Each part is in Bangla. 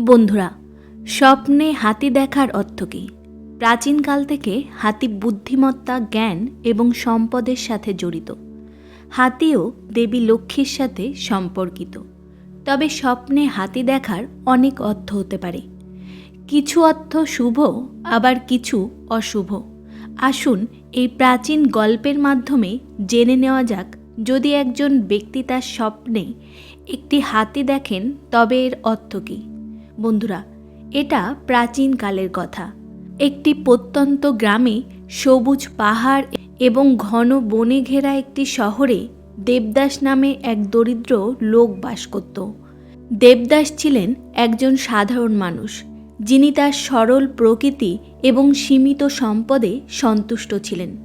বন্ধুরা, স্বপ্নে হাতি দেখার অর্থ কী? প্রাচীনকাল থেকে হাতি বুদ্ধিমত্তা, জ্ঞান এবং সম্পদের সাথে জড়িত। হাতিও দেবী লক্ষ্মীর সাথে সম্পর্কিত। তবে স্বপ্নে হাতি দেখার অনেক অর্থ হতে পারে। কিছু অর্থ শুভ, আবার কিছু অশুভ। আসুন এই প্রাচীন গল্পের মাধ্যমে জেনে নেওয়া যাক, যদি একজন ব্যক্তি তার স্বপ্নে একটি হাতি দেখেন, তবে এর অর্থ কী? বন্ধুরা, এটা প্রাচীনকালের কথা। একটি প্রত্যন্ত গ্রামে সবুজ পাহাড় এবং ঘন বনে ঘেরা একটি শহরে দেবদাস নামে এক দরিদ্র লোক বাস করত। দেবদাস ছিলেন একজন সাধারণ মানুষ, যিনি তার সরল প্রকৃতি এবং সীমিত সম্পদে সন্তুষ্ট ছিলেন।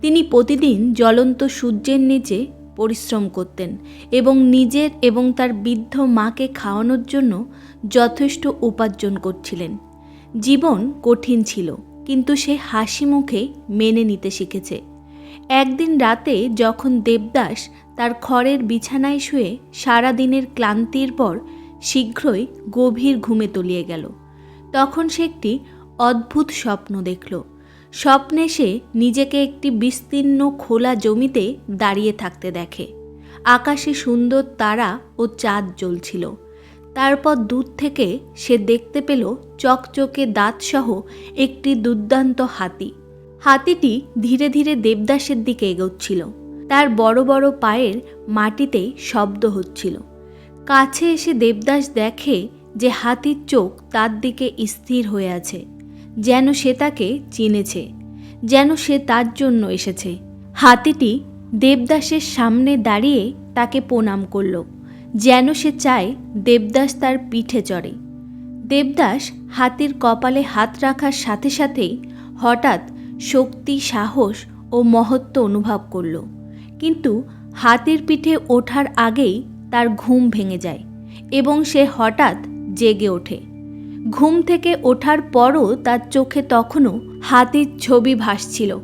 তিনি প্রতিদিন জ্বলন্ত সূর্যের নিচে পরিশ্রম করতেন এবং নিজের এবং তার বৃদ্ধ মাকে খাওয়ানোর জন্য যথেষ্ট উপার্জন করছিলেন। জীবন কঠিন ছিল, কিন্তু সে হাসি মুখে মেনে নিতে শিখেছে। একদিন রাতে যখন দেবদাস তার খড়ের বিছানায় শুয়ে সারা দিনের ক্লান্তির পর শীঘ্রই গভীর ঘুমে তলিয়ে গেল, তখন সে একটি অদ্ভুত স্বপ্ন দেখল। স্বপ্নে সে নিজেকে একটি বিস্তীর্ণ খোলা জমিতে দাঁড়িয়ে থাকতে দেখে। আকাশে সুন্দর তারা ও চাঁদ জ্বলছিল। তারপর দূর থেকে সে দেখতে পেল চকচকে দাঁতসহ একটি দুর্দান্ত হাতি। হাতিটি ধীরে ধীরে দেবদাসের দিকে এগোচ্ছিল। তার বড় বড় পায়ের মাটিতে শব্দ হচ্ছিল। কাছে এসে দেবদাস দেখে যে হাতির চোখ তার দিকে স্থির হয়ে আছে, যেন সে তাকে চিনেছে, যেন সে তার জন্য এসেছে। হাতিটি দেবদাসের সামনে দাঁড়িয়ে তাকে প্রণাম করল। যেন সে চায় দেবদাস তার পিঠে চড়ে। দেবদাস হাতির কপালে হাত রাখার সাথে সাথেই হঠাৎ শক্তি, সাহস ও মহত্ব অনুভব করল। কিন্তু হাতির পিঠে ওঠার আগেই তার ঘুম ভেঙে যায় এবং সে হঠাৎ জেগে ওঠে। ঘুম থেকে ওঠার পরও তার চোখে তখনও হাতির ছবি ভাসছিল।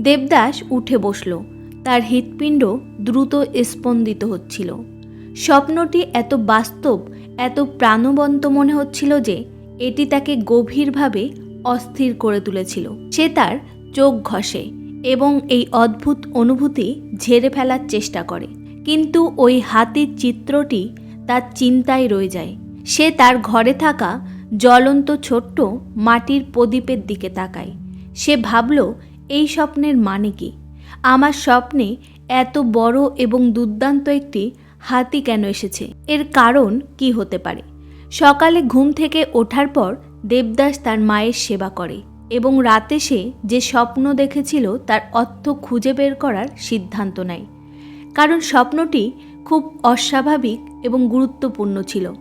দেবদাস উঠে বসল। তার হৃৎপিণ্ড দ্রুত স্পন্দিত হচ্ছিল। স্বপ্নটি এত বাস্তব, এত প্রাণবন্ত মনে হচ্ছিল যে এটি তাকে গভীরভাবে অস্থির করে তুলেছিল। সে তার চোখ ঘষে এবং এই অদ্ভুত অনুভূতি ঝেড়ে ফেলার চেষ্টা করে। কিন্তু ওই হাতির চিত্রটি তার চিন্তায় রয়ে যায়। সে তার ঘরে থাকা জ্বলন্ত ছোট্ট মাটির প্রদীপের দিকে তাকায়। সে ভাবল, এই স্বপ্নের মানে কি? আমার স্বপ্নে এত বড় এবং দুর্দান্ত একটি হাতি কেন এসেছে? এর কারণ কি হতে পারে? সকালে ঘুম থেকে ওঠার পর দেবদাস তার মায়ের সেবা করে এবং রাতে সে যে স্বপ্ন দেখেছিল তার অর্থ খুঁজে বের করার সিদ্ধান্ত নেয়। কারণ স্বপ্নটি খুব অস্বাভাবিক এবং গুরুত্বপূর্ণ ছিল।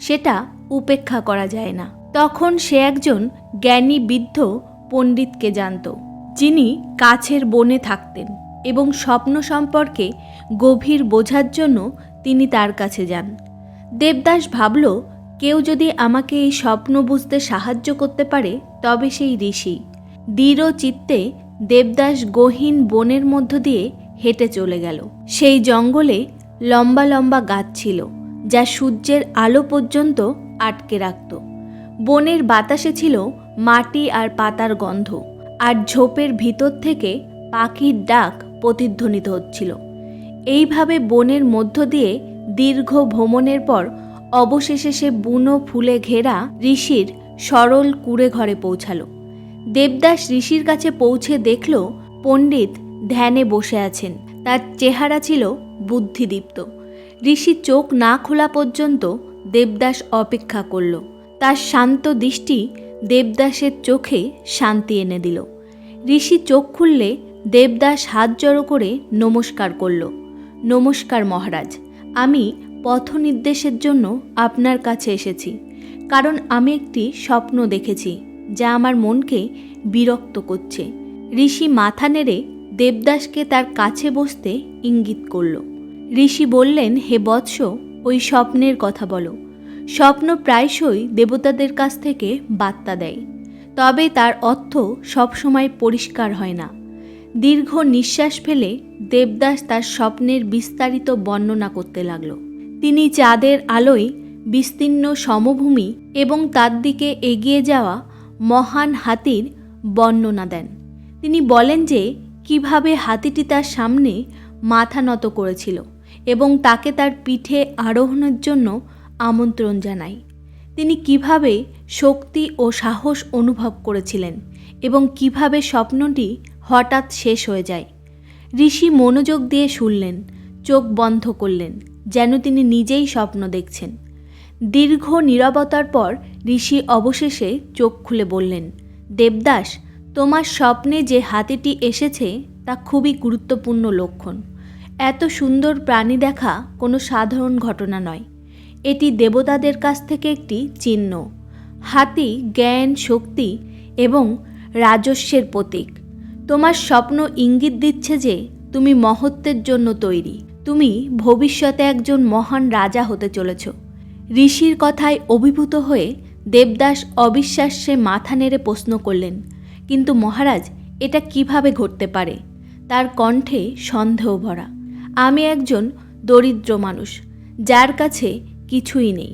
সেটা উপেক্ষা করা যায় না। তখন সে একজন জ্ঞানী বৃদ্ধ পণ্ডিতকে জানত, যিনি কাছের বনে থাকতেন। এবং স্বপ্ন সম্পর্কে গভীর বোঝার জন্য তিনি তার কাছে যান। দেবদাস ভাবল, কেউ যদি আমাকে এই স্বপ্ন বুঝতে সাহায্য করতে পারে, তবে সেই ঋষি। দৃঢ় চিত্তে দেবদাস গহীন বনের মধ্য দিয়ে হেঁটে চলে গেল। সেই জঙ্গলে লম্বা লম্বা গাছ ছিল, যা সূর্যের আলো পর্যন্ত আটকে রাখত। বনের বাতাসে ছিল মাটি আর পাতার গন্ধ, আর ঝোপের ভিতর থেকে পাখির ডাক প্রতিধ্বনিত হচ্ছিল। এইভাবে বনের মধ্য দিয়ে দীর্ঘ ভ্রমণের পর অবশেষে সে বুনো ফুলে ঘেরা ঋষির সরল কুড়ে ঘরে পৌঁছালো। দেবদাস ঋষির কাছে পৌঁছে দেখল পণ্ডিত ধ্যানে বসে আছেন। তার চেহারা ছিল বুদ্ধিদীপ্ত। ঋষি চোখ না খোলা পর্যন্ত দেবদাস অপেক্ষা করল। তার শান্ত দৃষ্টি দেবদাসের চোখে শান্তি এনে দিল। ঋষি চোখ খুললে দেবদাস হাত জড়ো করে নমস্কার করল। নমস্কার মহারাজ, আমি পথ নির্দেশের জন্য আপনার কাছে এসেছি, কারণ আমি একটি স্বপ্ন দেখেছি, যা আমার মনকে বিরক্ত করছে। ঋষি মাথা নেড়ে দেবদাসকে তার কাছে বসতে ইঙ্গিত করল। ঋষি বললেন, হে বৎস, ওই স্বপ্নের কথা বলো। স্বপ্ন প্রায়শই দেবতাদের কাছ থেকে বার্তা দেয়, তবে তার অর্থ সবসময় পরিষ্কার হয় না। দীর্ঘ নিঃশ্বাস ফেলে দেবদাস তার স্বপ্নের বিস্তারিত বর্ণনা করতে লাগল। তিনি চাঁদের আলোয় বিস্তীর্ণ সমভূমি এবং তার দিকে এগিয়ে যাওয়া মহান হাতির বর্ণনা দেন। তিনি বলেন যে, কীভাবে হাতিটি তার সামনে মাথা নত করেছিল এবং তাকে তার পিঠে আরোহণের জন্য আমন্ত্রণ জানায়। তিনি কীভাবে শক্তি ও সাহস অনুভব করেছিলেন এবং কীভাবে স্বপ্নটি হঠাৎ শেষ হয়ে যায়। ঋষি মনোযোগ দিয়ে শুনলেন, চোখ বন্ধ করলেন, যেন তিনি নিজেই স্বপ্ন দেখছেন। দীর্ঘ নীরবতার পর ঋষি অবশেষে চোখ খুলে বললেন, দেবদাস, তোমার স্বপ্নে যে হাতিটি এসেছে তা খুবই গুরুত্বপূর্ণ লক্ষণ। এত সুন্দর প্রাণী দেখা কোনো সাধারণ ঘটনা নয়। এটি দেবতাদের কাছ থেকে একটি চিহ্ন। হাতি জ্ঞান, শক্তি এবং রাজস্বের প্রতীক। তোমার স্বপ্ন ইঙ্গিত দিচ্ছে যে তুমি মহত্বের জন্য তৈরি। তুমি ভবিষ্যতে একজন মহান রাজা হতে চলেছ। ঋষির কথায় অভিভূত হয়ে দেবদাস অবিশ্বাস্যে মাথা নেড়ে প্রশ্ন করলেন, কিন্তু মহারাজ, এটা কীভাবে ঘটতে পারে তার কণ্ঠে সন্দেহ ভরা। আমি একজন দরিদ্র মানুষ, যার কাছে কিছুই নেই।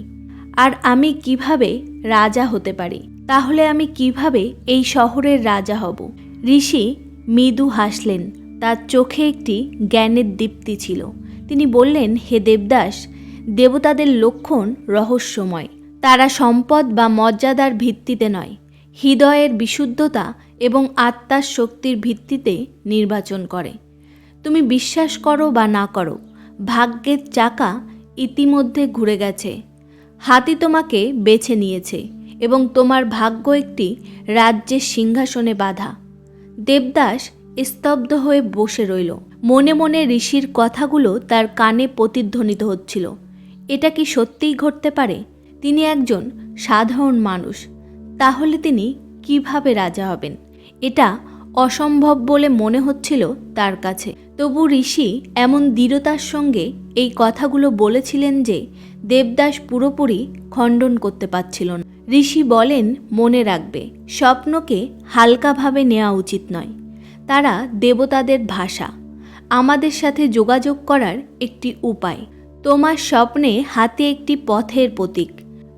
আর আমি কীভাবে রাজা হতে পারি? তাহলে আমি কীভাবে এই শহরের রাজা হব? ঋষি মৃদু হাসলেন। তার চোখে একটি জ্ঞানের দীপ্তি ছিল। তিনি বললেন, হে দেবদাস, দেবতাদের লক্ষণ রহস্যময়। তারা সম্পদ বা মর্যাদার ভিত্তিতে নয়। হৃদয়ের বিশুদ্ধতা এবং আত্মার শক্তির ভিত্তিতে নির্বাচন করে। তুমি বিশ্বাস করো বা না করো, ভাগ্যের চাকা ইতিমধ্যে ঘুরে গেছে। হাতি তোমাকে বেছে নিয়েছে এবং তোমার ভাগ্য একটি রাজ্যের সিংহাসনে বাধা। দেবদাস স্তব্ধ হয়ে বসে রইল। মনে মনে ঋষির কথাগুলো তার কানে প্রতিধ্বনিত হচ্ছিল। এটা কি সত্যিই ঘটতে পারে? তিনি একজন সাধারণ মানুষ। তাহলে তিনি কীভাবে রাজা হবেন? এটা অসম্ভব বলে মনে হচ্ছিল তার কাছে। তবু ঋষি এমন দৃঢ়তার সঙ্গে এই কথাগুলো বলেছিলেন যে, দেবদাস পুরোপুরি খণ্ডন করতে পারছিল না। ঋষি বলেন, মনে রাখবে, স্বপ্নকে হালকাভাবে নেওয়া উচিত নয়। তারা দেবতাদের ভাষা। আমাদের সাথে যোগাযোগ করার একটি উপায়। তোমার স্বপ্নে হাতে একটি পথের প্রতীক।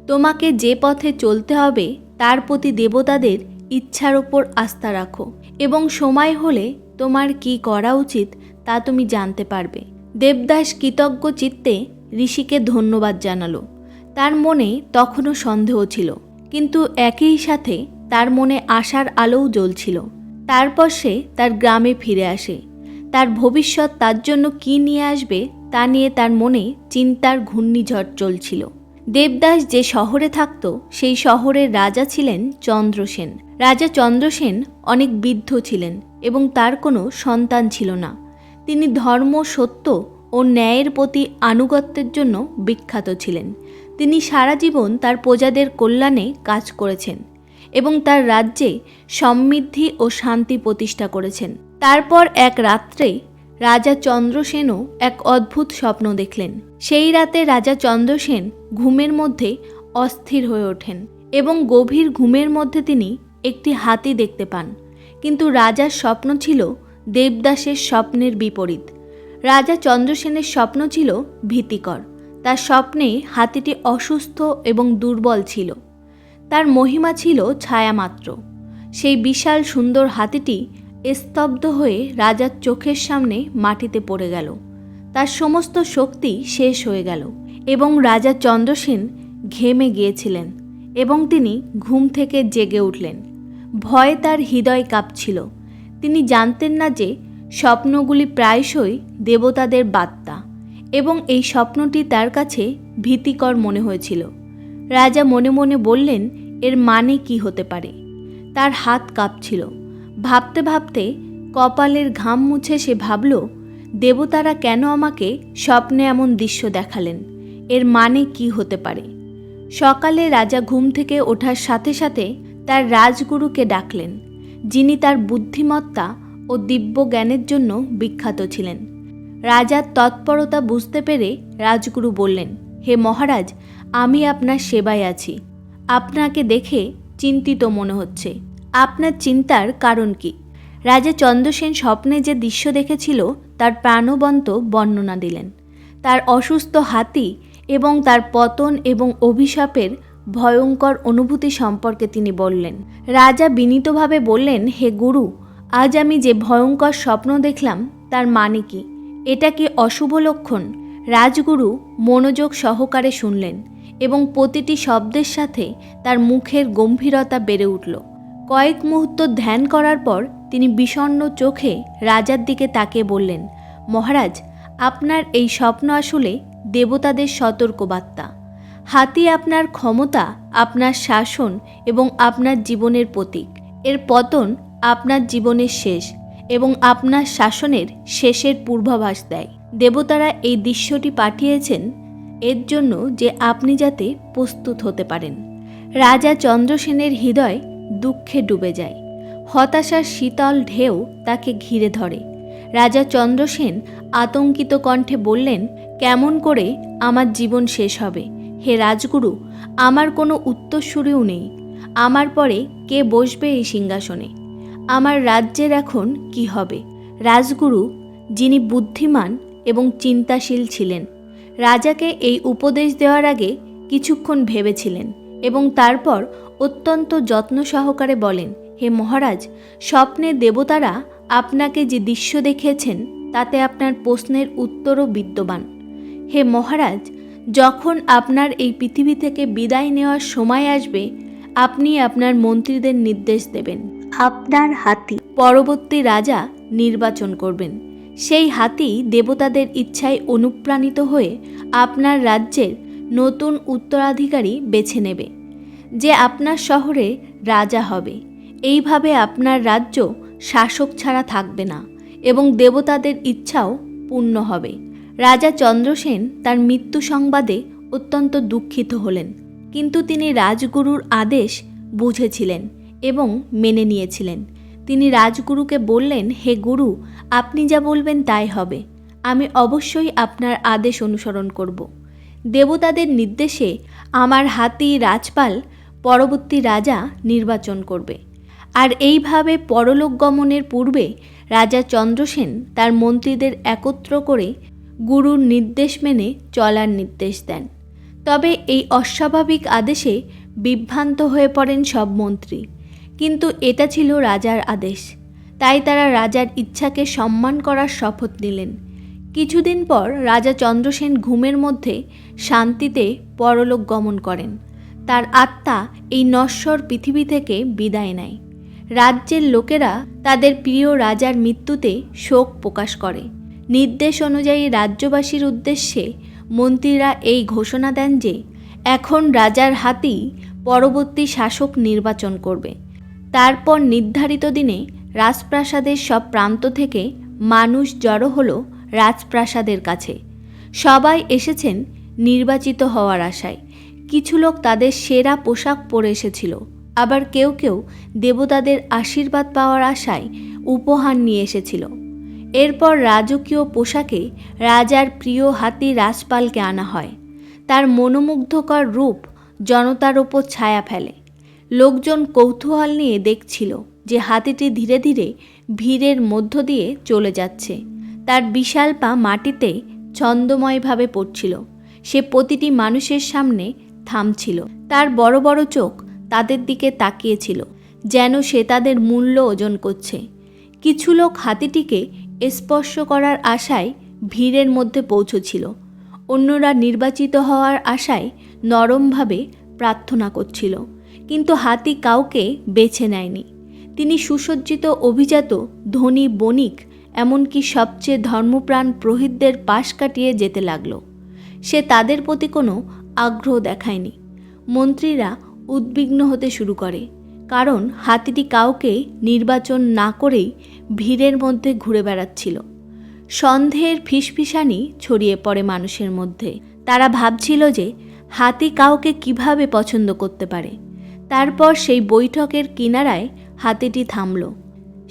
তোমাকে যে পথে চলতে হবে, তার প্রতি দেবতাদের ইচ্ছার ওপর আস্থা রাখো। এবং সময় হলে তোমার কি করা উচিত তা তুমি জানতে পারবে। দেবদাস কৃতজ্ঞ চিত্তে ঋষিকে ধন্যবাদ জানালো। তার মনে তখনও সন্দেহ ছিল, কিন্তু একই সাথে তার মনে আশার আলোও জ্বলছিল। তারপর সে তার গ্রামে ফিরে আসে। তার ভবিষ্যৎ তার জন্য কি নিয়ে আসবে তা নিয়ে তার মনে চিন্তার ঘূর্ণিঝড় চলছিল। দেবদাস যে শহরে থাকত, সেই শহরের রাজা ছিলেন চন্দ্রসেন। রাজা চন্দ্রসেন অনেক বৃদ্ধ ছিলেন এবং তার কোনো সন্তান ছিল না। তিনি ধর্ম, সত্য ও ন্যায়ের প্রতি আনুগত্যের জন্য বিখ্যাত ছিলেন। তিনি সারা জীবন তার প্রজাদের কল্যাণে কাজ করেছেন এবং তার রাজ্যে সমৃদ্ধি ও শান্তি প্রতিষ্ঠা করেছেন। তারপর এক রাত্রে রাজা চন্দ্রসেনও এক অদ্ভুত স্বপ্ন দেখলেন। সেই রাতে রাজা চন্দ্রসেন ঘুমের মধ্যে অস্থির হয়ে ওঠেন এবং গভীর ঘুমের মধ্যে তিনি একটি হাতি দেখতে পান। কিন্তু রাজার স্বপ্ন ছিল দেবদাসের স্বপ্নের বিপরীত। রাজা চন্দ্রসেনের স্বপ্ন ছিল ভীতিকর। তার স্বপ্নে হাতিটি অসুস্থ এবং দুর্বল ছিল। তার মহিমা ছিল ছায়ামাত্র। সেই বিশাল সুন্দর হাতিটি স্তব্ধ হয়ে রাজার চোখের সামনে মাটিতে পড়ে গেল। তার সমস্ত শক্তি শেষ হয়ে গেল এবং রাজা চন্দ্রসেন ঘেমে গিয়েছিলেন এবং তিনি ঘুম থেকে জেগে উঠলেন। ভয়ে তার হৃদয় কাঁপছিল। তিনি জানতেন না যে স্বপ্নগুলি প্রায়শই দেবতাদের বার্তা এবং এই স্বপ্নটি তার কাছে ভীতিকর মনে হয়েছিল। রাজা মনে মনে বললেন, এর মানে কি হতে পারে? তার হাত কাঁপছিল। ভাবতে ভাবতে কপালের ঘাম মুছে সে ভাবল, দেবতারা কেন আমাকে স্বপ্নে এমন দৃশ্য দেখালেন? এর মানে কি হতে পারে? সকালে রাজা ঘুম থেকে ওঠার সাথে সাথে তার রাজগুরুকে ডাকলেন, যিনি তার বুদ্ধিমত্তা ও দিব্য জ্ঞানের জন্য বিখ্যাত ছিলেন। রাজার তৎপরতা বুঝতে পেরে রাজগুরু বললেন, হে মহারাজ, আমি আপনার সেবায় আছি। আপনাকে দেখে চিন্তিত মনে হচ্ছে। আপনার চিন্তার কারণ কি? রাজা চন্দ্রসেন স্বপ্নে যে দৃশ্য দেখেছিল, তার প্রাণবন্ত বর্ণনা দিলেন। তার অসুস্থ হাতি এবং তার পতন এবং অভিশাপের ভয়ঙ্কর অনুভূতি সম্পর্কে তিনি বললেন। রাজা বিনীতভাবে বললেন, হে গুরু, আজ আমি যে ভয়ঙ্কর স্বপ্ন দেখলাম, তার মানে কি? এটা কি অশুভ লক্ষণ? রাজগুরু মনোযোগ সহকারে শুনলেন এবং প্রতিটি শব্দের সাথে তার মুখের গম্ভীরতা বেড়ে উঠল। কয়েক মুহূর্ত ধ্যান করার পর তিনি বিষণ্ণ চোখে রাজার দিকে তাকে বললেন, মহারাজ, আপনার এই স্বপ্ন আসলে দেবতাদের সতর্কবার্তা। হাতি আপনার ক্ষমতা, আপনার শাসন এবং আপনার জীবনের প্রতীক। এর পতন আপনার জীবনের শেষ এবং আপনার শাসনের শেষের পূর্বাভাস দেয়। দেবতারা এই দৃশ্যটি পাঠিয়েছেন এর জন্য যে আপনি যাতে প্রস্তুত হতে পারেন। রাজা চন্দ্রসেনের হৃদয় দুঃখে ডুবে যায়। হতাশার শীতল ঢেউ তাকে ঘিরে ধরে। রাজা চন্দ্রসেন আতঙ্কিত কণ্ঠে বললেন, কেমন করে আমার জীবন শেষ হবে? হে রাজগুরু, আমার কোনো উত্তরসূরিও নেই। আমার পরে কে বসবে এই সিংহাসনে? আমার রাজ্যের এখন কি হবে? রাজগুরু, যিনি বুদ্ধিমান এবং চিন্তাশীল ছিলেন, রাজাকে এই উপদেশ দেওয়ার আগে কিছুক্ষণ ভেবেছিলেন এবং তারপর অত্যন্ত যত্ন সহকারে বলেন হে মহারাজ স্বপ্নে দেবতারা আপনাকে যে দৃশ্য দেখিয়েছেন তাতে আপনার প্রশ্নের উত্তরও বিদ্যমান। হে মহারাজ যখন আপনার এই পৃথিবী থেকে বিদায় নেওয়ার সময় আসবে আপনি আপনার মন্ত্রীদের নির্দেশ দেবেন। আপনার হাতি। পরবর্তী রাজা নির্বাচন করবেন। সেই হাতি দেবতাদের ইচ্ছায় অনুপ্রাণিত হয়ে আপনার রাজ্যের নতুন উত্তরাধিকারী বেছে নেবে। যে আপনার শহরে রাজা হবে। এইভাবে আপনার রাজ্য শাসক ছাড়া থাকবে না এবং দেবতাদের ইচ্ছাও পূর্ণ হবে। রাজা চন্দ্রসেন তার মৃত্যু সংবাদে অত্যন্ত দুঃখিত হলেন, কিন্তু তিনি রাজগুরুর আদেশ বুঝেছিলেন এবং মেনে নিয়েছিলেন। তিনি রাজগুরুকে বললেন, হে গুরু, আপনি যা বলবেন তাই হবে। আমি অবশ্যই আপনার আদেশ অনুসরণ করব। দেবতাদের নির্দেশে আমার হাতি রাজপাল পরবর্তী রাজা নির্বাচন করবে। আর এইভাবে পরলোক গমনের পূর্বে রাজা চন্দ্রসেন তার মন্ত্রীদের একত্র করে গুরুর নির্দেশ মেনে চলার নির্দেশ দেন। তবে এই অস্বাভাবিক আদেশে বিভ্রান্ত হয়ে পড়েন সব মন্ত্রী। কিন্তু এটা ছিল রাজার আদেশ। তাই তারা রাজার ইচ্ছাকে সম্মান করার শপথ নিলেন। কিছুদিন পর রাজা চন্দ্রসেন ঘুমের মধ্যে শান্তিতে পরলোক গমন করেন। তার আত্মা এই নশ্বর পৃথিবী থেকে বিদায় নেয়। রাজ্যের লোকেরা তাদের প্রিয় রাজার মৃত্যুতে শোক প্রকাশ করে। নির্দেশ অনুযায়ী রাজ্যবাসীর উদ্দেশ্যে মন্ত্রীরা এই ঘোষণা দেন যে, এখন রাজার হাতি পরবর্তী শাসক নির্বাচন করবে। তারপর নির্ধারিত দিনে রাজপ্রাসাদের সব প্রান্ত থেকে মানুষ জড়ো হলো রাজপ্রাসাদের কাছে। সবাই এসেছেন নির্বাচিত হওয়ার আশায়। কিছু লোক তাদের সেরা পোশাক পরে এসেছিল। আবার কেউ কেউ দেবতাদের আশীর্বাদ পাওয়ার আশায় উপহার নিয়ে এসেছিল। এরপর রাজকীয় পোশাকে রাজার প্রিয় হাতি রাজপালকে আনা হয়। তার মনোমুগ্ধকর রূপ জনতার ওপর ছায়া ফেলে। লোকজন কৌতূহল নিয়ে দেখছিল যে হাতিটি ধীরে ধীরে ভিড়ের মধ্য দিয়ে চলে যাচ্ছে। তার বিশাল পা মাটিতে ছন্দময়ভাবে পড়ছিল। সে প্রতিটি মানুষের সামনে থামছিল। তার বড় বড় চোখ তাদের দিকে তাকিয়েছিল, যেন সে তাদের মূল্য ওজন করছে। কিছু লোক হাতিটিকে স্পর্শ করার আশায় ভিড়ের মধ্যে পৌঁছছিল। অন্যরা নির্বাচিত হওয়ার আশায় নরমভাবে প্রার্থনা করছিল, কিন্তু হাতি কাউকে বেছে নেয়নি। তিনি সুসজ্জিত অভিজাত ধনী বণিক, এমনকি সবচেয়ে ধর্মপ্রাণ প্রহিতদের পাশ কাটিয়ে যেতে লাগল। সে তাদের প্রতি কোনো আগ্রহ দেখায়নি। মন্ত্রীরা উদ্বিগ্ন হতে শুরু করে, কারণ হাতিটি কাউকে নির্বাচন না করেই ভিড়ের মধ্যে ঘুরে বেড়াচ্ছিল। সন্দেহের ফিসফিসানি ছড়িয়ে পড়ে মানুষের মধ্যে। তারা ভাবছিল যে হাতি কাউকে কীভাবে পছন্দ করতে পারে। তারপর সেই বৈঠকের কিনারায় হাতিটি থামল।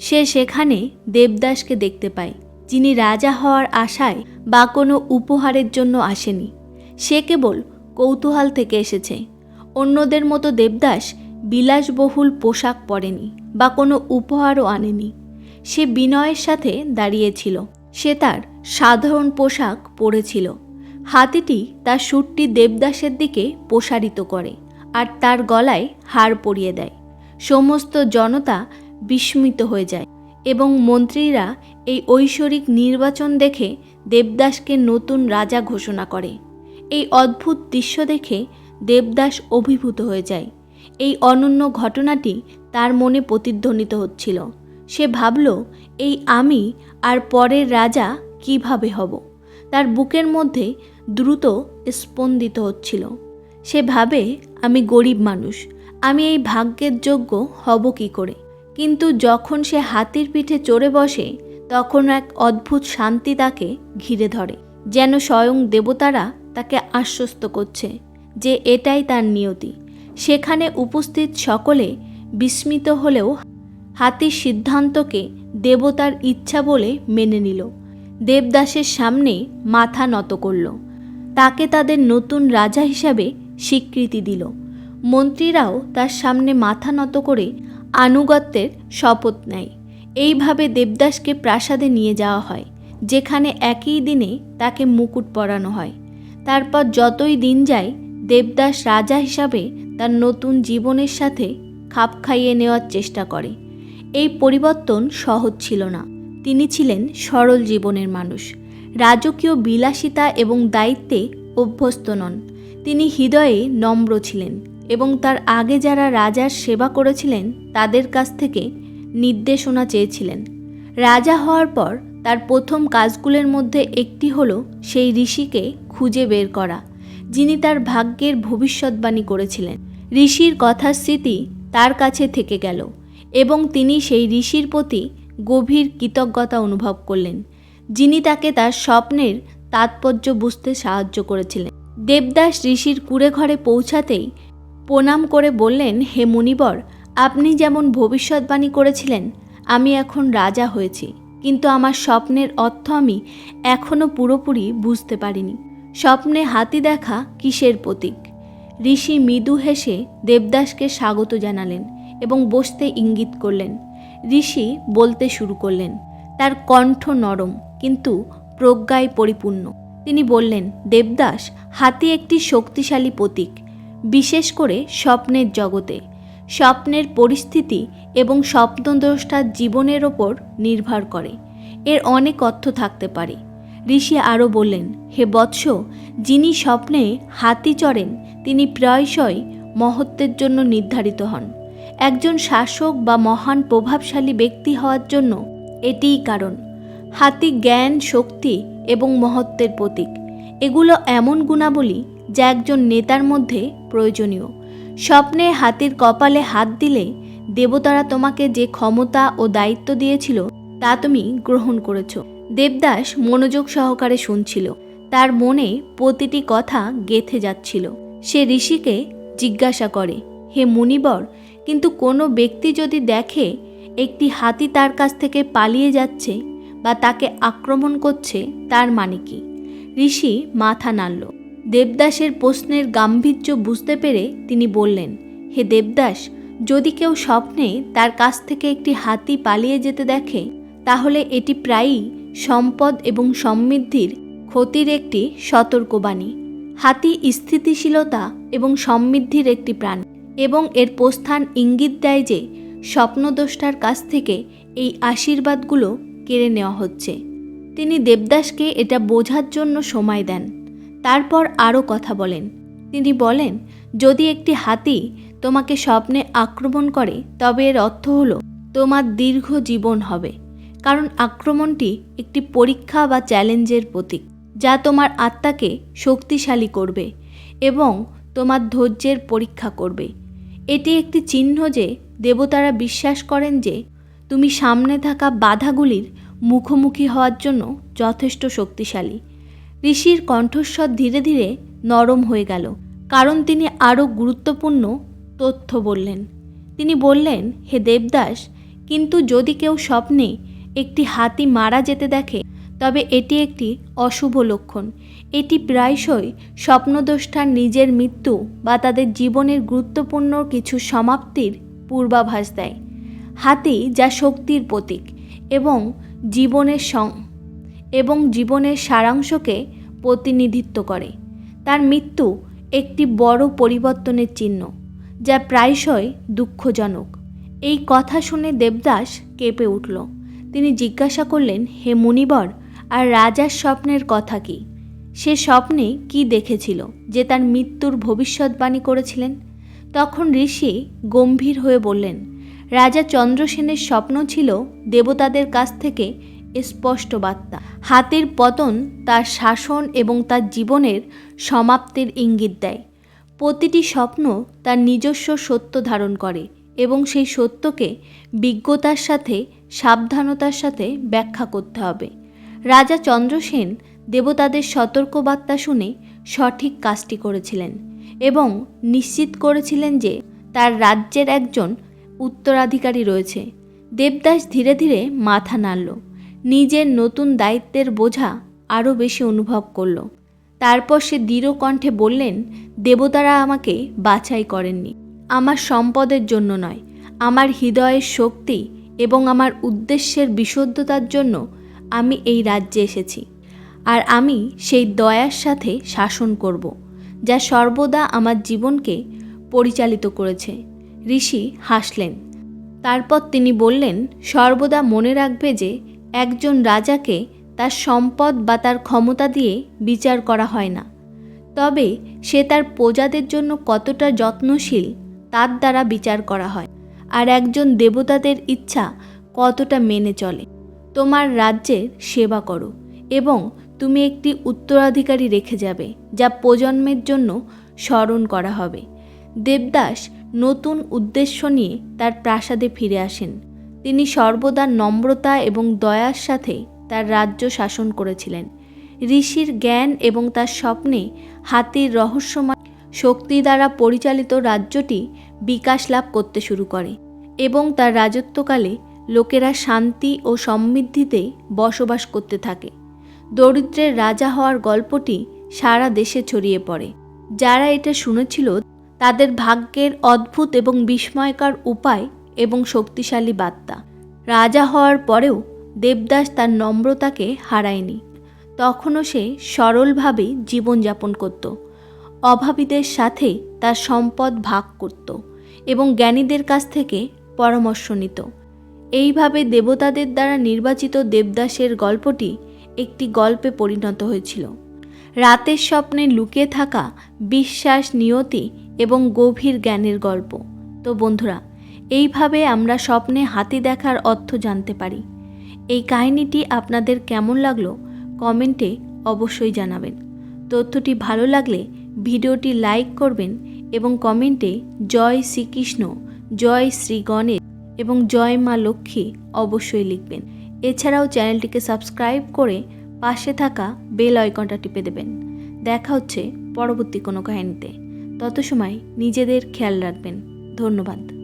সে সেখানে দেবদাসকে দেখতে পায়, যিনি রাজা হওয়ার আশায় বা কোনো উপহারের জন্য আসেনি। সে কেবল কৌতূহল থেকে এসেছে। অন্যদের মতো দেবদাস বিলাসবহুল পোশাক পরেনি বা কোনো উপহারও আনেনি। সে বিনয়ের সাথে দাঁড়িয়েছিল। সে তার সাধারণ পোশাক পরেছিল। হাতিটি তার সুরটি দেবদাসের দিকে প্রসারিত করে আর তার গলায় হার পরিয়ে দেয়। সমস্ত জনতা বিস্মিত হয়ে যায় এবং মন্ত্রীরা এই ঐশ্বরিক নির্বাচন দেখে দেবদাসকে নতুন রাজা ঘোষণা করে। এই অদ্ভুত দৃশ্য দেখে দেবদাস অভিভূত হয়ে যায়। এই অনন্য ঘটনাটি তার মনে প্রতিধ্বনিত হচ্ছিল। সে ভাবল, এই আমি আর পরের রাজা কীভাবে হব? তার বুকের মধ্যে দ্রুত স্পন্দিত হচ্ছিল। সে ভাবে, আমি গরিব মানুষ, আমি এই ভাগ্যের যোগ্য হব কি করে? কিন্তু যখন সে হাতির পিঠে চড়ে বসে, তখন এক অদ্ভুত শান্তি তাকে ঘিরে ধরে। যেন স্বয়ং দেবতারা তাকে আশ্বস্ত করছে যে এটাই তার নিয়তি। সেখানে উপস্থিত সকলে বিস্মিত হলেও হাতির সিদ্ধান্তকে দেবতার ইচ্ছা বলে মেনে নিল। দেবদাসের সামনে মাথা নত করল। তাকে তাদের নতুন রাজা হিসাবে স্বীকৃতি দিল। মন্ত্রীরাও তার সামনে মাথা নত করে আনুগত্যের শপথ নেয়। এইভাবে দেবদাসকে প্রাসাদে নিয়ে যাওয়া হয়, যেখানে একই দিনে তাকে মুকুট পরানো হয়। তারপর যতই দিন যায়, দেবদাস রাজা হিসাবে তার নতুন জীবনের সাথে খাপ খাইয়ে নেওয়ার চেষ্টা করে। এই পরিবর্তন সহজ ছিল না। তিনি ছিলেন সরল জীবনের মানুষ। রাজকীয় বিলাসিতা এবং দায়িত্বে অভ্যস্ত নন। তিনি হৃদয়ে নম্র ছিলেন এবং তার আগে যারা রাজার সেবা করেছিলেন, তাদের কাছ থেকে নির্দেশনা চেয়েছিলেন। রাজা হওয়ার পর তার প্রথম কাজগুলোর মধ্যে একটি হলো সেই ঋষিকে খুঁজে বের করা, যিনি তার ভাগ্যের ভবিষ্যৎবাণী করেছিলেন। ঋষির কথার স্মৃতি তার কাছে থেকে গেল এবং তিনি সেই ঋষির প্রতি গভীর কৃতজ্ঞতা অনুভব করলেন, যিনি তাকে তার স্বপ্নের তাৎপর্য বুঝতে সাহায্য করেছিলেন। দেবদাস ঋষির কুড়ে ঘরে পৌঁছাতেই প্রণাম করে বললেন, হে মুনিবর, আপনি যেমন ভবিষ্যৎবাণী করেছিলেন, আমি এখন রাজা হয়েছি। কিন্তু আমার স্বপ্নের অর্থ আমি এখনও পুরোপুরি বুঝতে পারিনি। স্বপ্নে হাতি দেখা কিসের প্রতীক? ঋষি মৃদু হেসে দেবদাসকে স্বাগত জানালেন এবং বসতে ইঙ্গিত করলেন। ঋষি বলতে শুরু করলেন, তার কণ্ঠ নরম, কিন্তু প্রজ্ঞায় পরিপূর্ণ। তিনি বললেন, দেবদাস হাতি একটি শক্তিশালী প্রতীক, বিশেষ করে স্বপ্নের জগতে। স্বপ্নের পরিস্থিতি এবং স্বপ্নদ্রষ্টার জীবনের ওপর নির্ভর করে। এর অনেক অর্থ থাকতে পারে। ঋষি আরও বললেন, হে বৎস, যিনি স্বপ্নে হাতি চড়েন, তিনি প্রায়শই মহত্বের জন্য নির্ধারিত হন। একজন শাসক বা মহান প্রভাবশালী ব্যক্তি হওয়ার জন্য এটিই কারণ। হাতি জ্ঞান, শক্তি এবং মহত্বের প্রতীক। এগুলো এমন গুণাবলী যা একজন নেতার মধ্যে প্রয়োজনীয়। স্বপ্নে হাতির কপালে হাত দিলে দেবতারা তোমাকে যে ক্ষমতা ও দায়িত্ব দিয়েছিল, তা তুমি গ্রহণ করেছ। দেবদাস মনোযোগ সহকারে শুনছিল। তার মনে প্রতিটি কথা গেথে যাচ্ছিল। সে ঋষিকে জিজ্ঞাসা করে, হে মুনিবর, কিন্তু কোনো ব্যক্তি যদি দেখে একটি হাতি তার কাছ থেকে পালিয়ে যাচ্ছে বা তাকে আক্রমণ করছে, তার মানে কি? ঋষি মাথা নাড়ল। দেবদাসের প্রশ্নের গাম্ভীর্য বুঝতে পেরে তিনি বললেন, হে দেবদাস, যদি কেউ স্বপ্নে তার কাছ থেকে একটি হাতি পালিয়ে যেতে দেখে, তাহলে এটি প্রায়ই সম্পদ এবং সমৃদ্ধির ক্ষতির একটি সতর্কবাণী। হাতি স্থিতিশীলতা এবং সমৃদ্ধির একটি প্রাণ, এবং এর প্রস্থান ইঙ্গিত দেয় যে স্বপ্নদ্রষ্টার কাছ থেকে এই আশীর্বাদগুলো কেড়ে নেওয়া হচ্ছে। তিনি দেবদাসকে এটা বোঝার জন্য সময় দেন। তারপর আরও কথা বলেন। তিনি বলেন, যদি একটি হাতি তোমাকে স্বপ্নে আক্রমণ করে, তবে এর অর্থ হলো, তোমার দীর্ঘ জীবন হবে। কারণ আক্রমণটি একটি পরীক্ষা বা চ্যালেঞ্জের প্রতীক, যা তোমার আত্মাকে শক্তিশালী করবে এবং তোমার ধৈর্যের পরীক্ষা করবে। এটি একটি চিহ্ন যে দেবতারা বিশ্বাস করেন যে, তুমি সামনে থাকা বাধাগুলির মুখোমুখি হওয়ার জন্য যথেষ্ট শক্তিশালী। ঋষির কণ্ঠস্বর ধীরে ধীরে নরম হয়ে গেল, কারণ তিনি আরও গুরুত্বপূর্ণ তথ্য বললেন। তিনি বললেন, হে দেবদাস, কিন্তু যদি কেউ স্বপ্নে একটি হাতি মারা যেতে দেখে, তবে এটি একটি অশুভ লক্ষণ। এটি প্রায়শই স্বপ্নদ্রষ্টার নিজের মৃত্যু বা তাদের জীবনের গুরুত্বপূর্ণ কিছু সমাপ্তির পূর্বাভাস দেয়। হাতি যা শক্তির প্রতীক এবং জীবনের সং এবং জীবনের সারাংশকে প্রতিনিধিত্ব করে। তার মৃত্যু একটি বড় পরিবর্তনের চিহ্ন, যা প্রায়শই দুঃখজনক। এই কথা শুনে দেবদাস কেঁপে উঠল। তিনি জিজ্ঞাসা করলেন, হে মুনিবর, আর রাজার স্বপ্নের কথা কি? সে স্বপ্নে কি দেখেছিল যে তার মৃত্যুর ভবিষ্যৎবাণী করেছিলেন? তখন ঋষি গম্ভীর হয়ে বললেন, রাজা চন্দ্রসেনের স্বপ্ন ছিল দেবতাদের কাছ থেকে স্পষ্ট বার্তা। হাতির পতন তার শাসন এবং তার জীবনের সমাপ্তির ইঙ্গিত দেয়। প্রতিটি স্বপ্ন তার নিজস্ব সত্য ধারণ করে এবং সেই সত্যকে বিজ্ঞতার সাথে, সাবধানতার সাথে ব্যাখ্যা করতে হবে। রাজা চন্দ্রসেন দেবতাদের সতর্কবার্তা শুনে সঠিক কাজটি করেছিলেন এবং নিশ্চিত করেছিলেন যে তার রাজ্যের একজন উত্তরাধিকারী রয়েছে। দেবদাস ধীরে ধীরে মাথা নাড়ল। নিজের নতুন দায়িত্বের বোঝা আরও বেশি অনুভব করল। তারপর সে দৃঢ় কণ্ঠে বললেন, দেবতারা আমাকে বাছাই করেননি। আমার সম্পদের জন্য নয়, আমার হৃদয়ের শক্তি এবং আমার উদ্দেশ্যের বিশুদ্ধতার জন্য আমি এই রাজ্যে এসেছি। আর আমি সেই দয়ার সাথে শাসন করব, যা সর্বদা আমার জীবনকে পরিচালিত করেছে। ঋষি হাসলেন। তারপর তিনি বললেন, সর্বদা মনে রাখবে যে একজন রাজাকে তার সম্পদ বা তার ক্ষমতা দিয়ে বিচার করা হয় না। তবে সে তার প্রজাদের জন্য কতটা যত্নশীল তার দ্বারা বিচার করা হয় আর একজন দেবতাদের ইচ্ছা কতটা মেনে চলে। তোমার রাজ্যের সেবা করো এবং তুমি একটি উত্তরাধিকারী রেখে যাবে যা প্রজন্মের জন্য স্মরণ করা হবে। দেবদাস নতুন উদ্দেশ্য নিয়ে তার প্রাসাদে ফিরে আসেন। তিনি সর্বদা নম্রতা এবং দয়ার সাথে তার রাজ্য শাসন করেছিলেন। ঋষির জ্ঞান এবং তার স্বপ্নে হাতির রহস্যময় শক্তি দ্বারা পরিচালিত রাজ্যটি বিকাশ লাভ করতে শুরু করে এবং তার রাজত্বকালে লোকেরা শান্তি ও সমৃদ্ধিতে বসবাস করতে থাকে। দরিদ্রের রাজা হওয়ার গল্পটি সারা দেশে ছড়িয়ে পড়ে। যারা এটা শুনেছিল, তাদের ভাগ্যের অদ্ভুত এবং বিস্ময়কর উপায় এবং শক্তিশালী বার্তা রাজা হওয়ার পরেও দেবদাস তার নম্রতাকে হারায়নি। তখনও সে সরলভাবে জীবনযাপন করত। অভাবীদের সাথে তার সম্পদ ভাগ করত এবং জ্ঞানীদের কাছ থেকে পরামর্শ নিত। এইভাবে দেবতাদের দ্বারা নির্বাচিত দেবদাসের গল্পটি একটি গল্পে পরিণত হয়েছিল। রাতের স্বপ্নে লুকিয়ে থাকা বিশ্বাস, নিয়তি এবং গভীর জ্ঞানের গল্প। তো বন্ধুরা এইভাবে আমরা স্বপ্নে হাতি দেখার অর্থ জানতে পারি। এই কাহিনীটি আপনাদের কেমন লাগল কমেন্টে অবশ্যই জানাবেন। তথ্যটি ভালো লাগলে ভিডিওটি লাইক করবেন এবং কমেন্টে জয় শ্রীকৃষ্ণ, জয় শ্রী গণেশ এবং জয় মা লক্ষ্মী অবশ্যই লিখবেন। এছাড়াও চ্যানেলটিকে সাবস্ক্রাইব করে পাশে থাকা বেল আইকনটা টিপে দেবেন। দেখা হচ্ছে পরবর্তী কোনো কাহিনীতে। তত সময় নিজেদের খেয়াল রাখবেন। ধন্যবাদ।